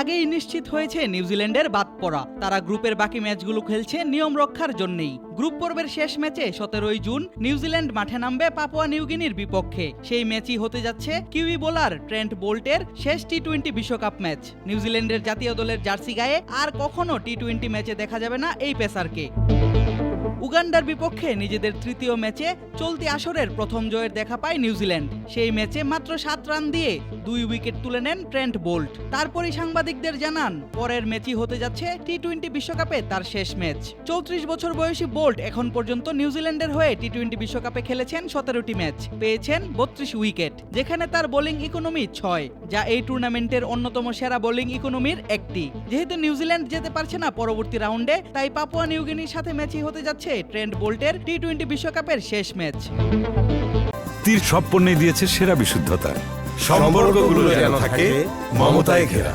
আগেই নিশ্চিত হয়েছে নিউজিল্যান্ডের বাদ পড়া তারা গ্রুপের বাকি ম্যাচগুলো খেলছে নিয়ম রক্ষার জন্যেই। গ্রুপ পর্বের শেষ ম্যাচে সতেরোই জুন নিউজিল্যান্ড মাঠে নামবে পাপুয়া নিউগিনির বিপক্ষে। সেই ম্যাচই হতে যাচ্ছে কিউই বোলার ট্রেন্ট বোল্টের শেষ টি টোয়েন্টি বিশ্বকাপ ম্যাচ। নিউজিল্যান্ডের জাতীয় দলের জার্সি গায়ে আর কখনো টি টোয়েন্টি ম্যাচে দেখা যাবে না এই পেসারকে। উগান্ডার বিপক্ষে নিজেদের তৃতীয় ম্যাচে চলতি আসরের প্রথম জয়ের দেখা পায় নিউজিল্যান্ড। সেই ম্যাচে মাত্র সাত রান দিয়ে দুই উইকেট তুলে নেন ট্রেন্ট বোল্ট। তারপরই সাংবাদিকদের জানান, পরের ম্যাচই হতে যাচ্ছে টি টোয়েন্টি বিশ্বকাপে তার শেষ ম্যাচ। চৌত্রিশ বছর বয়সী বোল্ট এখন পর্যন্ত নিউজিল্যান্ডের হয়ে টি টোয়েন্টি বিশ্বকাপে খেলেছেন সতেরোটি ম্যাচ, পেয়েছেন বত্রিশ উইকেট। যেখানে তার বোলিং ইকোনমি ছয়, যা এই টুর্নামেন্টের অন্যতম সেরা বোলিং ইকোনমির একটি। যেহেতু নিউজিল্যান্ড যেতে পারছে না পরবর্তী রাউন্ডে, তাই পাপুয়া নিউগিনির সাথে ম্যাচই হতে যাচ্ছে ট্রেন্ট বোল্টের টি টোয়েন্টি বিশ্বকাপের শেষ ম্যাচ। তীর সব পণ্যে দিয়েছে সেরা বিশুদ্ধতা। সম্পর্কগুলো যেন থাকে মমতায় ঘেরা।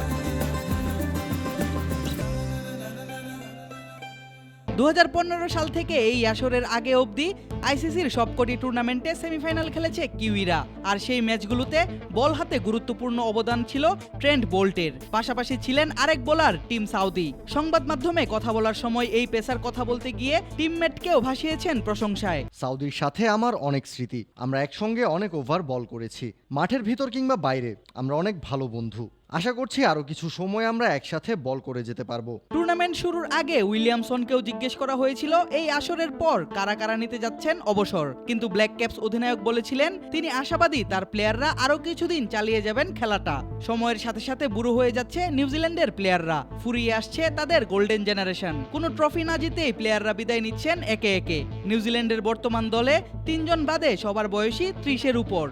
দু হাজার পনেরো সাল থেকে এই আসরের আগে অবধি আইসিসির সবকটি টুর্নামেন্টে সেমিফাইনাল খেলেছে কিউইরা। আর সেই ম্যাচগুলোতে বল হাতে গুরুত্বপূর্ণ অবদান ছিল ট্রেন্ট বোল্টের। পাশাপাশি ছিলেন আরেক বোলার টিম সাউদি। সংবাদ মাধ্যমে কথা বলার সময় এই পেসার কথা বলতে গিয়ে টিমমেটকেও ভাসিয়েছেন প্রশংসায়। সাউদির সাথে আমার অনেক স্মৃতি। আমরা একসঙ্গে অনেক ওভার বল করেছি। মাঠের ভিতর কিংবা বাইরে, আমরা অনেক ভালো বন্ধু। আশা করছি আরও কিছু সময় আমরা একসাথে বল করে যেতে পারব। টুর্নামেন্ট শুরুর আগে উইলিয়ামসনকেও জিজ্ঞেস করা হয়েছিল, এই আসরের পর কারা কারা নিতে যাচ্ছেন অবসর? কিন্তু ব্ল্যাক ক্যাপস অধিনায়ক বলেছিলেন, তিনি আশাবাদী, তার প্লেয়াররা আরও কিছুদিন চালিয়ে যাবেন খেলাটা। সময়ের সাথে সাথে বুড়ো হয়ে যাচ্ছে নিউজিল্যান্ডের প্লেয়াররা, ফুরিয়ে আসছে তাদের গোল্ডেন জেনারেশন। কোনো ট্রফি না জিতেই প্লেয়াররা বিদায় নিচ্ছেন একে একে। নিউজিল্যান্ডের বর্তমান দলে তিনজন বাদে সবার বয়সী ত্রিশের উপর।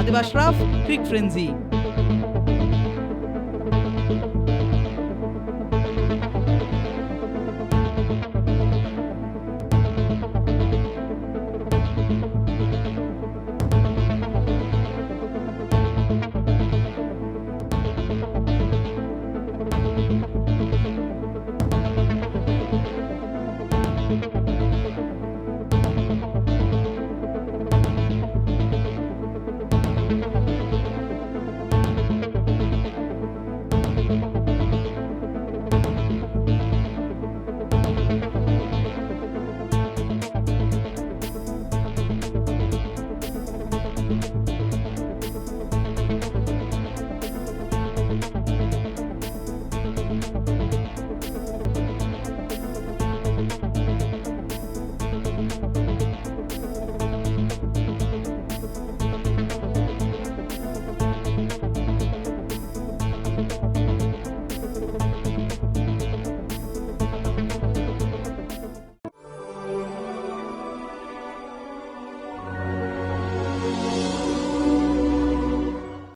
আদিবাস রাফ, ক্রিক ফ্রেন্সি।